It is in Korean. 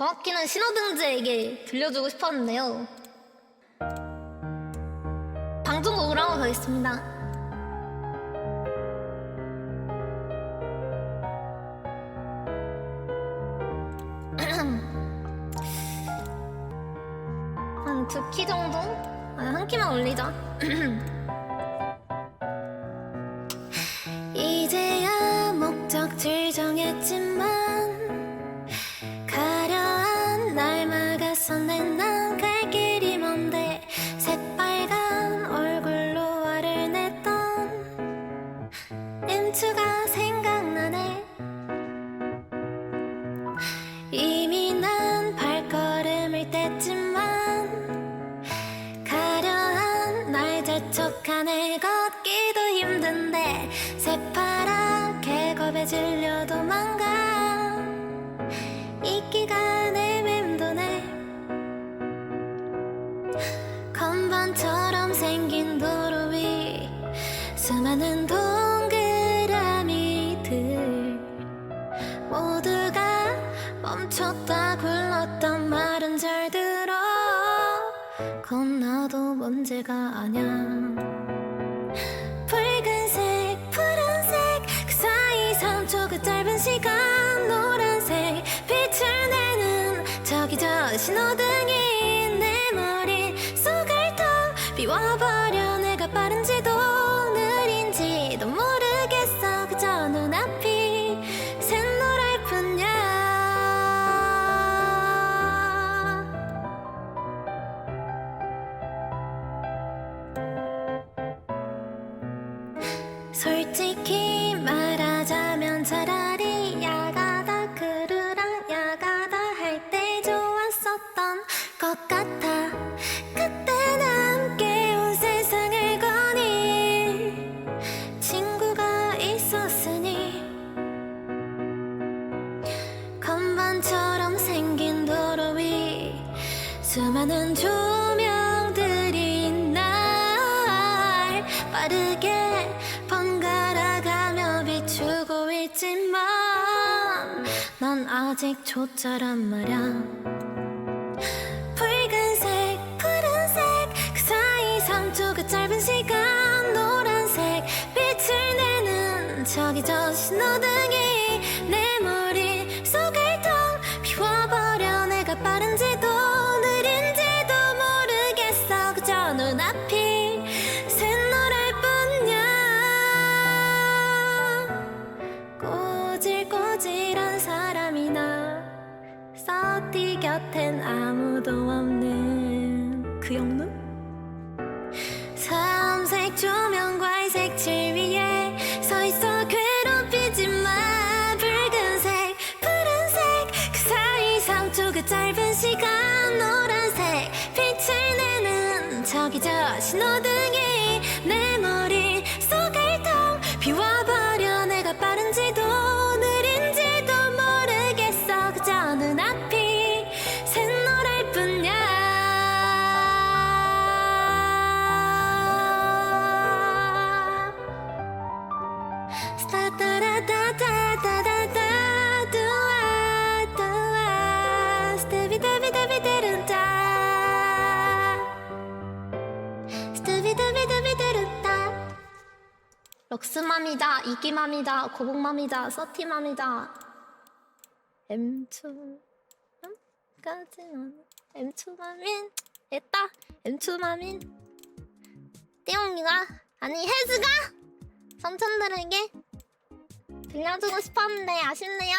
정확히는 신호등지에게 들려주고 싶었는데요. 방송국으로 한번 가겠습니다. 한 두 키 정도? 아니, 한 키만 올리자. 엠투가 생각나네. 이미 난 발걸음을 뗐지만 가려한 날 재촉하네 걷기도 힘든데 새파랗게 겁에 질려 도망가. 이끼가 내 맴도네. 건반처럼 생긴 도로 위 수많은 동 건너도 문제가 아냐 붉은색 푸른색 그 사이 3초 그 짧은 시간. 노란색 빛을 내는 저기 저 신호등이 내 머릿속을 텅 비워버려. 내가 빠른지도 수많은 조명들이 날 빠르게 번갈아가며 비추고 있지만 난 아직 초짜란 말야. 붉은색 푸른색 그 사이 3초 그 짧은 시간 노란색 빛을 내는 저기 저 신호등 곁엔 아무도 없는 그 영문? 삼색 조명과 색칠 위에 서 있어 괴롭히지 마 붉은색 푸른색 그 사이 3초 그 짧은 시간 노란색 빛을 내는 저기 저 신호등이 내 머릿속을 텅 비워버려 내가 빠른지도 럭스맘이다 이기맘이다 고복맘이다 서티맘이다. M2 까지만 M2맘인 됐다. M2맘인. 띠용이가 아니 혜즈가 삼촌들에게 들려주고 싶었는데 아쉽네요.